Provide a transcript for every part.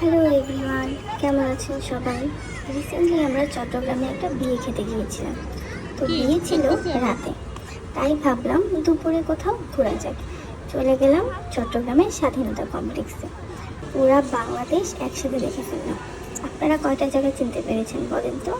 Hello everyone কেমন আছেন সবাই? রিসেন্টলি আমরা চট্টগ্রামে একটা বিয়ে খেতে গিয়েছিলাম। তো বিয়ে ছিল রাতে। তাই ভাবলাম দুপুরে কোথাও ঘোরা যাক। চলে গেলাম চট্টগ্রামের স্বাধীনতা কমপ্লেক্সে পুরা বাংলাদেশ একসাথে দেখে ফেললাম। আপনারা কয়টা জায়গায় চিনতে পেরেছেন বলেন তো?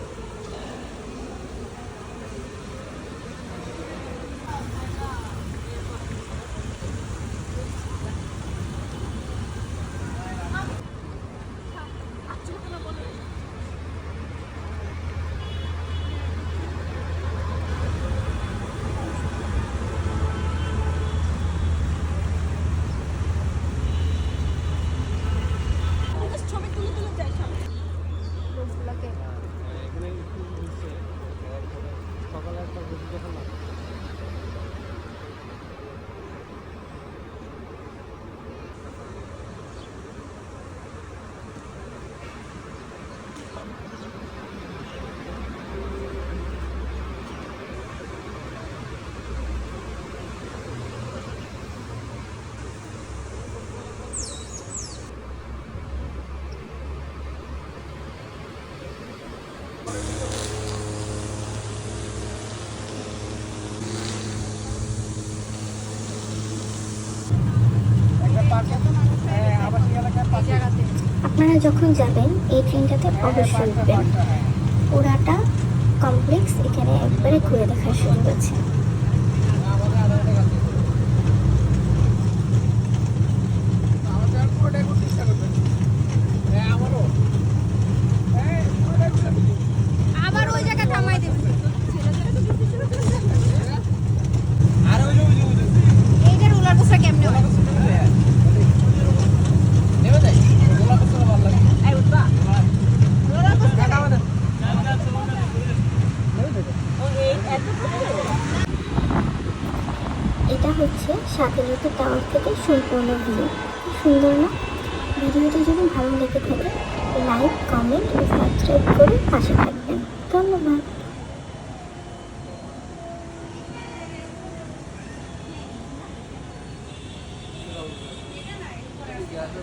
আপনারা যখন যাবেন, এই ট্রেনটাতে অবশ্যই উঠবেন। পুরাটা কমপ্লেক্স এখানে একবারে ঘুরে দেখার সুযোগ আছে। এটা হচ্ছে স্বাধীনতা টাওয়ার থেকে সম্পূর্ণ ভিউ সুন্দর না? ভিডিওটি যদি ভালো লেগে থাকে লাইক কমেন্ট ও সাবস্ক্রাইব করে পাশে থাকবেন। ধন্যবাদ। গ্যাসে